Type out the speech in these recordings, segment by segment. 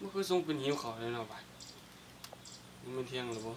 มันคือทรงเป็นหิวเขาเลยเนาะบัดมันเป็นเที่ยงหรือบ่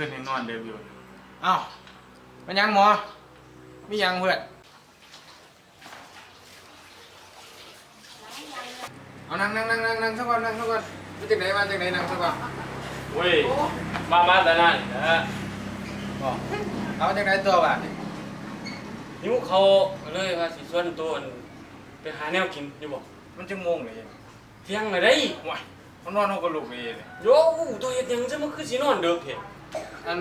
ตื่นนี่เมื่อคืนยังนอนเดิมอยู่เอ้ามันยังหมอมียังเพื่อนเอานั่งนั่งนั่งนั่งนั่งสักวันนั่งสักวันมาจากไหนมาจากไหนนั่งสักวันเว้ยมามาแต่นั่นนะบอกเอาจากไหนตัวบ้านนี่หิวเขาวเลยว่าสิชวนตัวอั่นไปหาแนวกินอยู่บ่มันจะงงเลยเที่ยงเลยได้ว้ายมันนอนนอนก็ลุกเลยเลยโยตัวเฮ็ดหยังซะมันคือสินอนเด้อเพ่อั น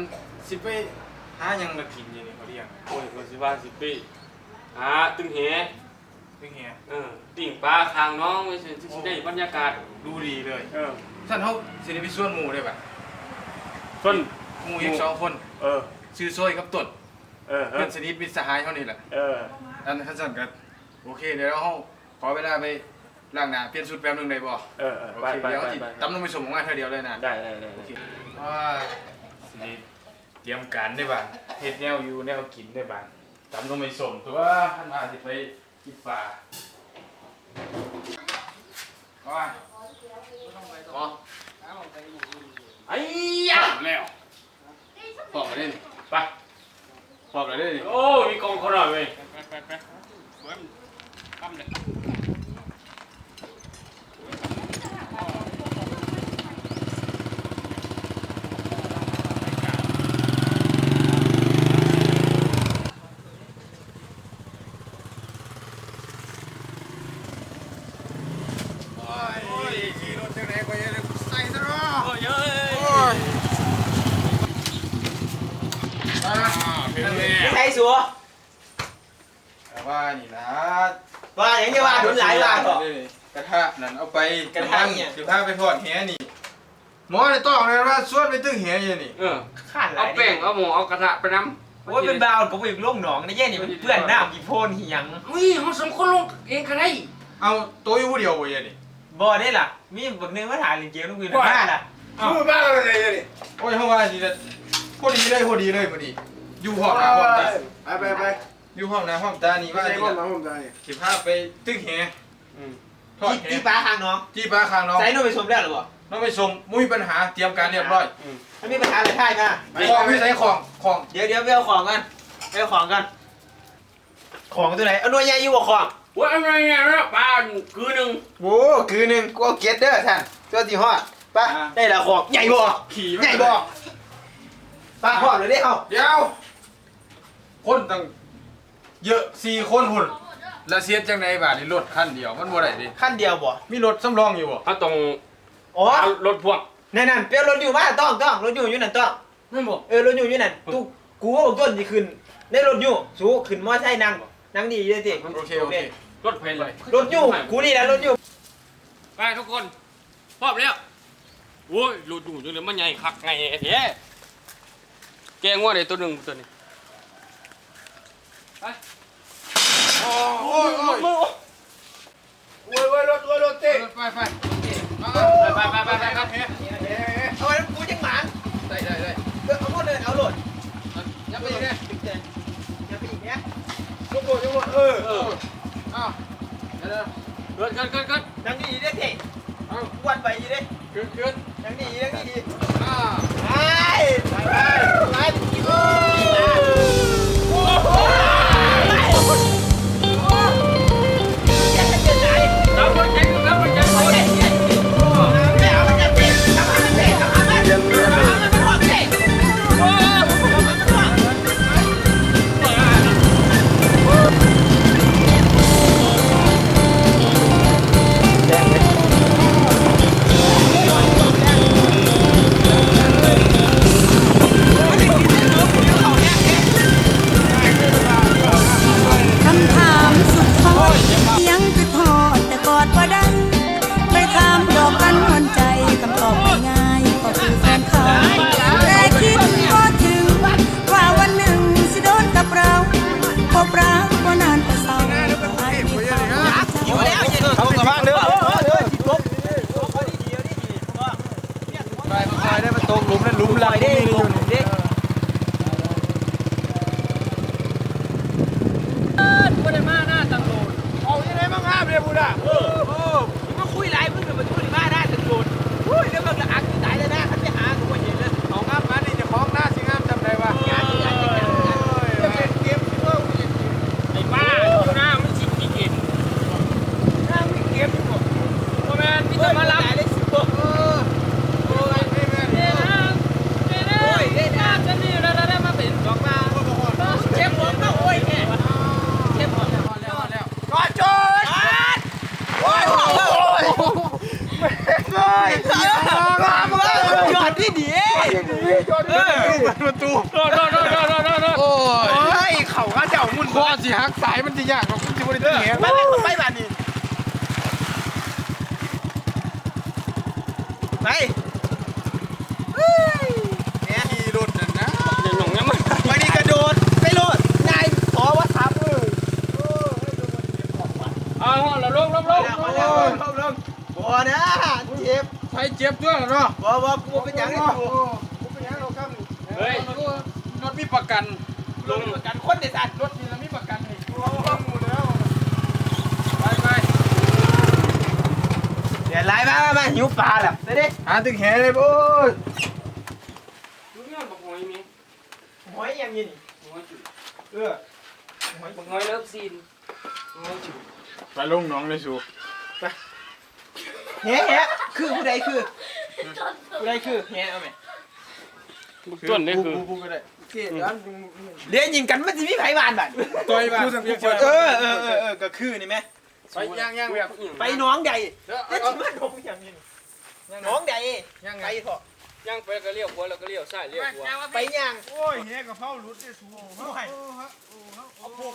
สิไปหาหยังมากินอยี่นี่เขาเรียกโอ้ยก็สิว่าสิไปหาตึงแหเพิ่งเฮียเออปิ่งปลาคางน้องไว้สิสิได้บรรยากาศดูดีเลยเออท่านเขาสิได้ไปส่วนหมู่ได้ปะต้นหมู่อีกสองคนเออชื่อซอยกับต้นเออเอเพื่ออนสนิทมิตรสหายเขานี่แหละ เอออันขั้นสั่นกันโอเคเดี๋ยวเราขอเวลาไปล้างหน้าเปลี่ยนชุดแป๊บนึงได้บ่เออเออโอไปเคไปเดี๋ยวไปสิไปตำลงไปส่งของงานเธอเดียวเลยนะได้ได้ได้โอเค ว่า สิเตรียมการได้บ้างเฮ็ดแนวอยู่แนวกินได้บ้างตำลงไปส่งตัวท่านมาสิไปกินปลาว่าอ๋อไอ้ยะแล้วพร้อมเลยนี่ไปพร้อมเลยนี่โอ้มีกองเขาหน่อยเว้ยไปไปไปโอ้ย ขี่รถจังไหนก็ยังใส่ซะเนาะ โอ้ยเอ้ย โอ้ยอ่าเพียงแล้ ใช่ สัวแต่ว่านี่นะว่าอย่างนี้ว่าโดนหลายว่าต่อกระทะนั่นเอาไปกระทะเนี่ยสิพาไปทอดแหนี่หมอได้ต้องเลยว่าสวดไปตึ้งแหอยู่นี่เออขาดหลาเอายแป้งเอาหมูเอากระทะไปน้ำโอ้ยเป็นบาวก็ไปอีกล่งหนองในแย่นี่มันเปื้อนน้ำกี่โพนเหียงเฮ้ยเขาสมคนลงเองก็ได้เอาตัวอยู่ผู้เดียวบ่ยันี่บ่ได้ล่ะ มีบักหนึงมาถ่ายเล่นเกมลูกวินห้าล่ะพูดบ้าอะไรนี่โอ้ยเฮาว่าสิจะพอดีเลยพอดีเลยมื้อนี้ อยู่ห้องน้ำห้องตาไปไปไปอยู่ห้องน้ำห้องตานี่ไม่ว่าใช่สิห้องน้ำห้องใจสิพาไปตึ้งแหอืมทอดที่แหที่ป้าข้างน้องจี้ปลาคางน้องใส่โน้ตไปชมได้หรือเปล่าน้องไปชมมุ้ยปัญหาเตรียมการเรียบร้อยอืมถ้ามีปัญหาอะไรถ่ายมาของพี่ใส่ของของเดี๋ยวเดี๋ยวไปเอาของกันไปเอาของกันของตัวไหนเอาหน่วยใหญ่อยู่บ่ของว่าอะไรเนี่ยนะปลาคือหนึ่งโว้คือหนึ่งกูเอาเก็ตเด้อท่านตัวที่ฮอดป้าได้ละของใหญ่บ่ขี่ใหญ่บ่ป้าฮอดเลยเด้เอาเดี๋ยว คนตั้งเยอะสี่คนหุ่นแล้วเสียจังไดบาทนี่รถคันเดียวมันบ่ได้ดิขั้นเดียวบ่ มีรถสำรองอยู่บ่เขาต้องอ๋อ เอารถพ่วงนั่นนั่นเปียวรถอยู่มาต้องต้องรถอยู่อยู่นั่นต้อง นั่นบอกเออรถอยู่อยู่นั่นตุกกูว่าบอกต้นที่ขึ้นในรถอยู่สู้ขึ้นมอไซค์นั่งนั่งดีเลยสิโอเคโอเครถเพลเลยรถอยู่กูนี่แหละรถอยู่ไปทุกคนพร้อมแล้วโอ้ยรถอยู่จังเลยมันใหญ่คักไงไอ้เหี้ยแกงว่าเดี๋ยวตัวหนึ่งตัวนี้ โอ้ยโอ้ยโอ้ยมือโว้ยโว้ยรถโว้ยรถเต้ไปไปไปไปไปไปไปเอาไว้กูจังหมานได้ได้ได้เออเอาหมดเลยเอาโหลดยับไปอีกเนี่ยอย่าไปอีกเนี้ยยกรถยกรถเออเอออ้าวเดี๋ยวเกิดเกิดเกิดเกิดนั่งดีๆเด้เท่เอาวันไปอีเด้ขึ้นขึ้นนั่งดีๆนั่งดีอ้าๆไปไปไปไปอย่า ปล่อยได้ ประตูโดดโดดโดดโดดโดดโดดโอ้ยโอ้ยเขาก็เจ้ามุ่นคอสิหักสายมันจะยากหรอกคุณจะบริเวณแหไปไปไปบ้านนี่ไปเฮ้ยเนี่ยขี่รถนั่นนะอย่าหนุ่งนะมันวันนี้กระโดดไปโลดนายขอว่าทับเลยเอาเราลงลงลงมาแล้วลงลงบัวนะเจ็บไปเจ็บด้วยเนาะบัวบัวกูเป็นอย่างนี้กู เฮ้ยรถมีประกันลงกันคนเด็ดสัตว์รถนี่เรามีประกันให้ไปไปเดี๋ยวไล่มามาหิวปลาแหละเดี๋ยวดิหาตึงแหเลยโอ้ยดูเนี่ยบอกหอยมีหอยยังยินหอยจุดเออบอกหอยเลิฟซีนหอยจุดไปลงหน้องเลยสูแฮะแฮะคือผู้ใดคือผู้ใดคือแฮะเอาไหม บุกต้นนี่คือกูก็ได้เดี๋ยวยิงกันมันจะมีไผบานบัดต่อยบ้านเออเออเออเออก็คือนี่ไหมไปย่างย่างแบบไปน้องใดเดี๋ยวเดี๋ยวเอาที่มันน้องอย่างนี้น้องใดย่างไปไงเถอะย่างไปก็เลี้ยวขวาแล้วก็เลี้ยวซ้ายเลี้ยวขวาไปย่างโอ้ยแหกระเพราหลุดได้สูงโอ้ย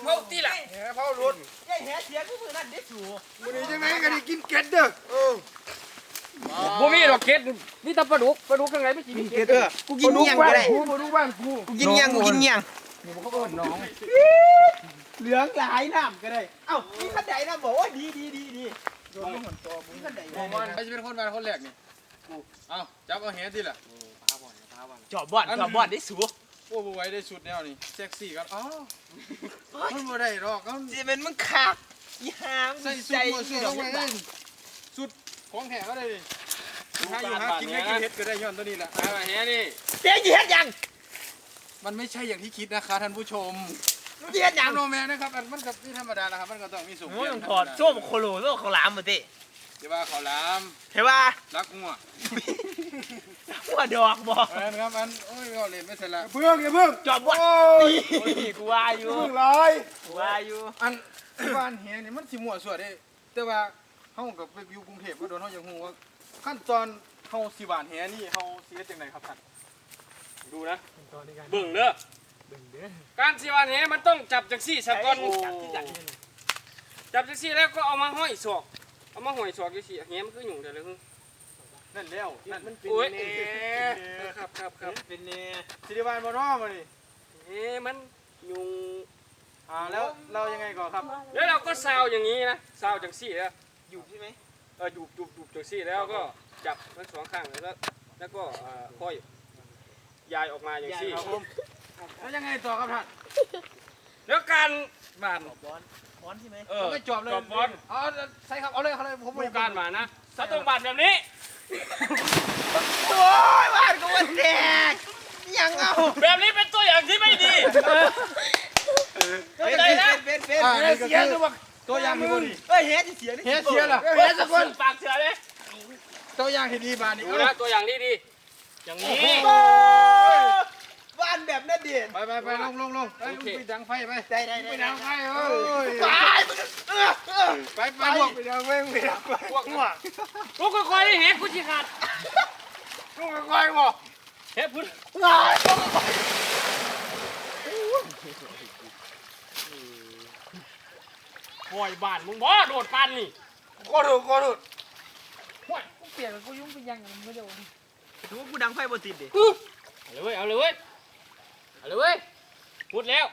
เขาตีหลังแหกระเพราหลุดยายแฮะเสียคือมือนั่นเด็ดสูวันนี้จังไหนก็ได้กินเก็ดเด้อเออ บ่มีดอกเก็ดมีแต่ปลาดุกปลาดุกข้างในไม่สิมีเก็ดเออกูกินเงี้ยงก็ได้กูมาดูบ้านกูกูกินเงี้ยงกูกินเงี้ยงเขาเอิ้นน้องเหลืองหลายน้ำก็ได้เอ้ามีขันใดน้ำบอกว่าดีดีดีดีมีขันใดใครจะเป็นคนมาคนแรกนี่กูเอาจับเอาแหที่ละจอบบอดจอบบอดได้สูโอ้บไหว้ได้สุดแนวนี่เซ็กซี่กันอ๋อมันบ่ได้หรอกเขาจะเป็นมึงขาดอีหามใส่สุใจดหัวสุดดอเอากไว้ไม้เองสุด ของแท้ก็ได้ดิหาอยู่หากินไม่กินเห็ดก็ได้ย้อนตัวนี้แหละไปมาแฮนี่เจ๊ยีเฮ็ดยังมันไม่ใช่อย่างที่คิดนะคะท่านผู้ชมมึงเฮ็ดยังโนแมนนะครับมันมันกับที่ธรรมดานะครับมันก็ต้องมีสูงโอ้ยต้องถอดโซ่โคโลโซ่เขาหลามมาเต้เดี๋ยวว่าเขาลามเห็นป่ะรักงัวหัวดอกบอกอันนั้นครับอันโอ้ยเอาเลยไม่ใช่ละเพิ่งอย่าเพิ่งจอบบอดโอ้ยนี่กูว่าอยู่เพิ่งหลายกูว่าอยู่อันบ้านแหนี่มันสิมั่วสวดเด้แต่ว่า เฮากับไปอยู่กรุงเทพก็โดนเฮาอย่างฮู้ว่าขั้นตอนเฮาสิหวานแหนี่เฮาสิเฮ็ดจังไดครับท่านดูนะเบิ่งเด้อการสิวันแฮมันต้องจับจังซี่ซะก่อนจับที่จับที่จับจังซี่แล้วก็เอามาห้อยศอกเอามาห้อยศอกจังซี่แฮมันคือหยุ่งแต่ละหึนั่นแล้วนั่นมันโอ้ยครับครับครับเป็นเนี่ยสิได้บ้านบ่เนาะมื้อนี้เอ๊ะมันยุงอ่าแล้วเรายังไงก่อนครับ แล้วเราก็ซาวอย่างนี้นะซาวจังซี่แล้ วอยู่ใช่ไหมเออดูบดูบดูบจังซี่แล้วก็จับทั้งสองข้างแล้วก็แล้วก็เอ่อค่อยยายออกมาอย่างซี่แล้วยังไงต่อครับท่านแล้วการบานบอลบอลใช่ไหมเออไม่จอบเลยจอบบอลเอาใส่ครับเอาเลยเอาเลยผมดูการบานนะถ้าต้องบานแบบนี้โอ้ยบ้านกูมันแตกยังเอาแบบนี้เป็นตัวอย่างที่ไม่ดีเป็นเป็นเป็นอ่าเป็นนี่ก็คือ ตัวอย่างที่บดีเฮ้ยเฮ็ดเสียเฮ็ดเสียล่ะเฮ้ยสักคนปากเสือเลยตัวอย่างที่ดีบานนี่ดูนะตัวอย่างที่ดี อย่างนี้บ้านแบบนั่นเด่นไปไปไปลงลงลงไปไปดังไฟไปได้ได้ไปดังไฟเอ้ยไปไปไปพวกไปดังแม่งไปดังไปพวกลูกก็คอยได้เห็นกูจีขาดลูกค่อยบ่เฮ้ยพุ่น คอยบานมึงบ่โดดปันนี่ก็ถูกก็ถูกดูกูดังไฟบนติดดิเอาเลยเว้ยเอาเลยเว้ยเอาเลยเว้ยพูดแล้ว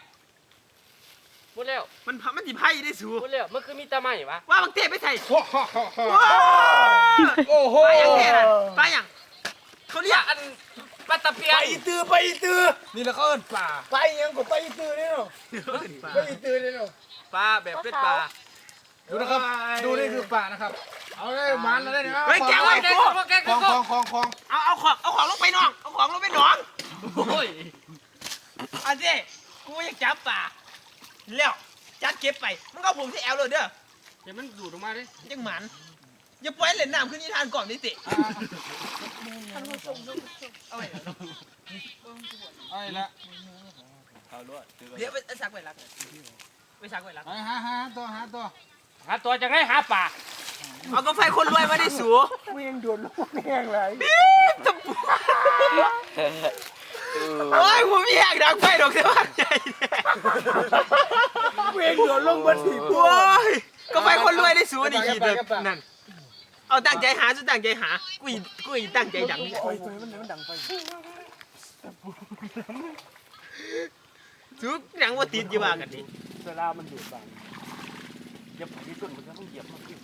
พูดแล้วมันมันสิไพ่ได้สูพูดแล้วมันคือมีตาไม้วะว่าบางเทพไปใส่โอ้โหปลาอย่างเทพน่ะปลาอย่างเขาเรียกอันปลาตะเพียไปนอีตือไปอีตือนี่แหละเขาเอิ้นป่าไปยังก็ไปอีตือนี่เนาะไปอีตือนี่เนาะ ปลาแบบเป็นปลาดูนะครับ ดูนี่คือป่านะครับ เอาเลยมันแล้วได้เนี่ยเฮ้ยแกไว้แกกูก็แกคลก็องคลองคลองคลองเอาเอาของเอาของลงไปน้อง เอาของลงไปหนองโอ้ยอันนี้กูอยากจับปลาแล้วจัดเก็บไปมึงเอาผมที่แอลเลยเด้อเดี๋ยวมันดูดออกมาดิยังหมันอย่าปล่อยเล่นน้ำขึ้นนิทานก่อนดิติเอาไว้เอาอีกแล้วเดี๋ยวไปซักไว้รัก ไปซักไว้รักไปหาหาตัวหาตัวหาตัวจากไหนหาป่าเอากาแฟคนรวยมาได้สูกูยังโดนลูกแห้งเลยตะปูโอ้ยกูไม่อยากดังไฟดอกเสียว่าใจเวงโดนลงบนถีบโอ้ยก็ไฟคนรวยได้สูนี่คิดเลยนั่นเอาตั้งใจหาสุดตั้งใจหากูอีกูอีตั้งใจดังไฟไฟมันมันดังไฟสุดดังว่าติดอยู่ว่ากันนี่ เวลามันดูดบางเหยียบที่ต้นมันก็ต้องเหยียบมันขึ้น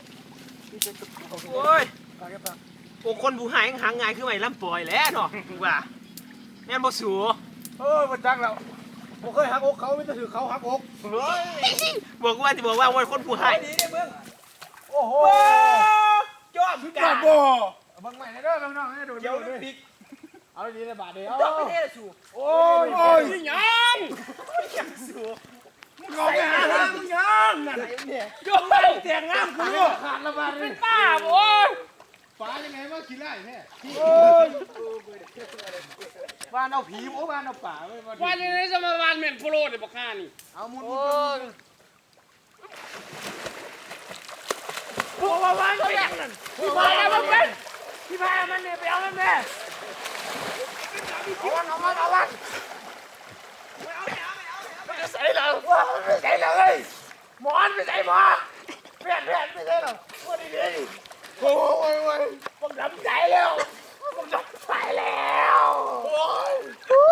นี่จะเอาโอ้ยปากแค่ปากโอ้คนผู้หายหางง่ายคือไม่ลำปล่อยแล้วเนาะกูว่าแม่นบ่สูโอ้ยมันจังแล้วผมเคยหักอกเขาไม่ต้องถือเขาหักอกบอกว่าที่บอกว่าวันคนผู้หายโอ้โหจอมกาบ่บางใหม่นะเด้อบางน้องให้โดนเดี๋ยวลูกดิกเอาดีเลยบาทเดียวจอมไม่ได้ละสูโอ้ยโอ้ยยังยังสู มึงเอาไปหาทางมึงยังนั่นเนี่ยจอมเตียงงามกูขาดละบาทเลยป้าโอ้ยฟ้ายังไงมาขี้ไล่แม่ยบ้านเอาผีโอ้บ้านเอาป่าไว้บ้านว่าจะได้สมาวานเหม็นโปรเดี๋ยบอกข้านี่เอามุนโอ้ยพวกว่าวันก็ยังนั่นพี่พายมันเป็นพี่พายมันเนี่ยไปเอามันแม่เอาวันเอาวันเอาวัน ใส่หรอไม่ใส่เลยหมอนไม่ใส่หมอเพื่อนเพื่อนไม่ใส่หรอพูดดีโอ้ยโอ้ยโอ้ยๆผมทำใจแล้วผมทำใจแล้วโอ้ยโอ้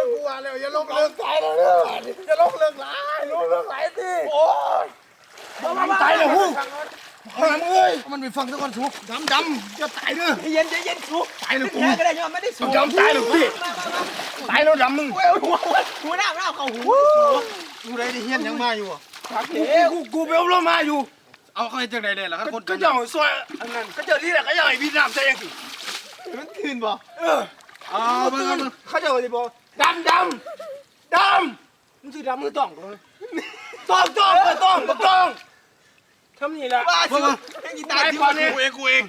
ยกูว่าแล้วอย่าลงเลิกใจแล้วเด้ออย่าลงเลิกหลายลงเลิกหลายสิโอ้ยมันตายแล้วฮู้ หามเอ้ยมันไปฟังทุกคนทุกดำดำจะตายเด้อเย็นใจเย็นสูตายแล้วกูแค่ก็ได้ยอมไม่ได้สูยอมตายเลยพี่ตายแล้วดำมึงโอ้ยหัวหัวหน้าหัวหน้าเขาหูกูได้ที่เฮียนยังมาอยู่อะเอ๋กูกูไปอบรมมาอยู่ เอาเขาให้จังใดได้ล่ะครับคนก็ย่องซอยอันนั้นก็เจอที่แหละก็ย่องไอ้พี่น้ำใจยังสิมันคืนบ่เออเอามึงเขาจะว่าสิบอกดำดำดำมึงสิดำมือต้องต้องต้องต้องต้อง ทำนี่แหละว่าพวสิกมึงให้กีตาตายร์ที่ที่ก่ก่ออนนเนี่เนี่ยยกูเองกูเอง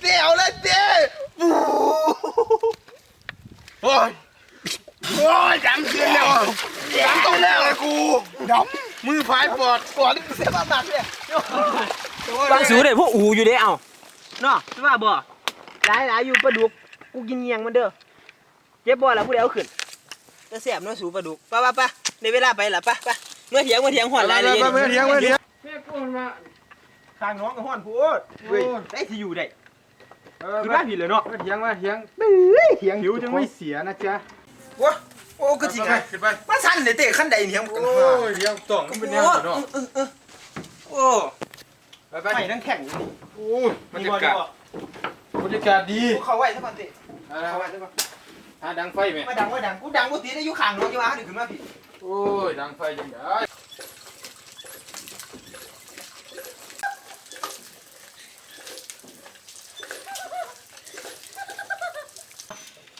เดี๋ยวเลยเจ๊โอ้ยโอ้ยดำเสียแล้วดำต้องแล้วเลยกูดำมือพายปอดก่อนเสียบ้าหนักเนี่ยบางสูเด้พวกอูอยู่เด้เอ้าเนาะใช่ป่ะบ่หลายหลายอยู่ปลาดุกกูกินเงียงมันเด้อเจ็บบ่ล่ะผู้ใดเอาขึ้นจะแสบเนาะสูปลาดุกไปไปไปในเวลาไปล่ะไปไปเมื่อเถียงเมื่อเถียงหอนหลายเลยเมื่อเถียงเมื่อเถียงแม่กูมันมาทางน้องกับหอนพูดเว้ยได้ที่อยู่ได้เออคือบ้านผิดเลยเนาะเถียงมาเถียงเถียงหิวจังไม่เสียนะจ๊ะโอ้โอ้ก็จริงไงขึ้นไปมันสั่นเลยเตะขั้นใดเถียงกันโอ้ยเถียงต้องมันเป็นแนวเนาะโอ้ไปไปไม่นั่งแข่งอยู่นี่โอ้ยบรรยากาศบรรยากาศดีเขาไว้สักวันเตะอะไรวะหาดังไฟไหมมาดังว่าดังกูดังกูตีได้อยู่ข้างน้องอยู่มาถึงขึ้นมาผิดโอ้ยดังไฟจังได้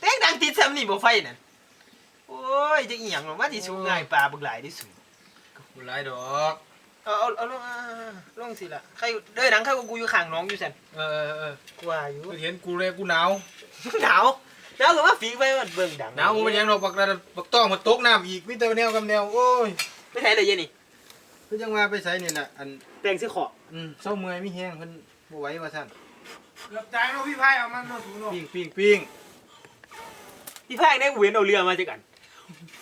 เต้งดังติด ซ้ำนี่บ่ไฟนั่นโอ้ยจะอีหยังหรอว่าที่สูงง่ายปลาบึกหลายที่สูงกูไล่ดอกเอาเอาเอาลงอ่าลงสิล่ะใครเด้อดังใครกูอยู่ข้างน้องอยู่สันเออเออกว่าอยู่เห็นกูเลยกูหนาวหนาวหนาวก็ว่าฝีไปมันเบิ่งดังหนาวกูมันยังดอกปักระปักต้องมาตกน้ำอีกมิแต่แนวกับแนวโอ้ยไม่ใช่เลยเย็นนี่คือจังว่าไปใส่นี่แหละอันแตงซื้อขออืมเศร้าเมื่อยมีแห้งเพิ่นบ่ไหวว่าซั่นเกือบตายเนาะพี่พายเอามันเนาะสูเนาะปิ้งปิ้งปิ้ง พี่แพงได้เวียนเอาเรือมาจากกัน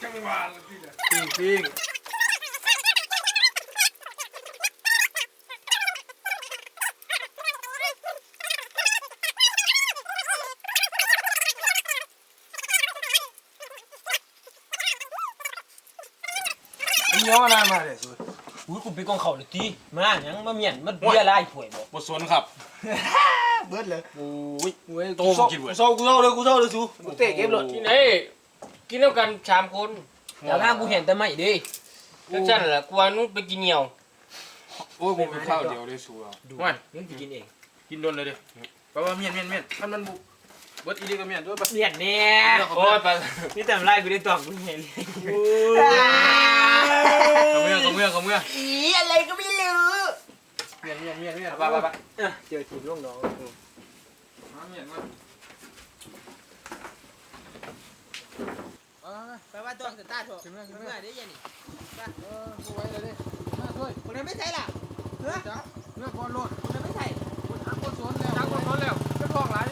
จังหวะละพี่เด้อปิ้งปิ้งมีย้อนมาเลยสูอุ้ยกูไปกองเขาเลยตีมาหยังมาเมียนมันเบียร์ลายถ้วยบ่บ่สนครับ เบิดเลยโอ้ยโอ้ยโตกินเบิดเศร้ากูเศร้าเลยกูเศร้าเลยสูกูเตะเกมเลยกินเอ้ยกินแล้วกันสามคนแต่ถ้ากูเห็นแต่ไม่ดิจังซั่นแหละกูว่านู้นไปกินเหนียวโอ้ยผมเป็นข้าวเดียวได้สูเอาดูว่ามึงสิกินเอง กินโดนเลยดิเพราะว่าเมียนเมียนเมียนมันมันบุเบิดอีเดียกับเมียนด้วยปะเมียนแน่โอ้ยไปนี่แต่ลายกูได้ตอบกูเห็นเลยกับเมียกับเมียกับเมียอีอะไรก็ไม่รู้เมียนเมียนเมียนเมียนไปไปไปเออเจอทีมลูกน้องมาเมียนมาไปว่าตัวสตาร์ทเถอะเมื่อได้ยังนี่เออกูไว้เลยดิมาด้วยคนนั้นไม่ใช่ล่ะเฮ้ยจ้าเลือกบอลโลดคนนั้นไม่ใช่ทางคนสวนแล้วทางคนสวนแล้วจะคล้องหลาย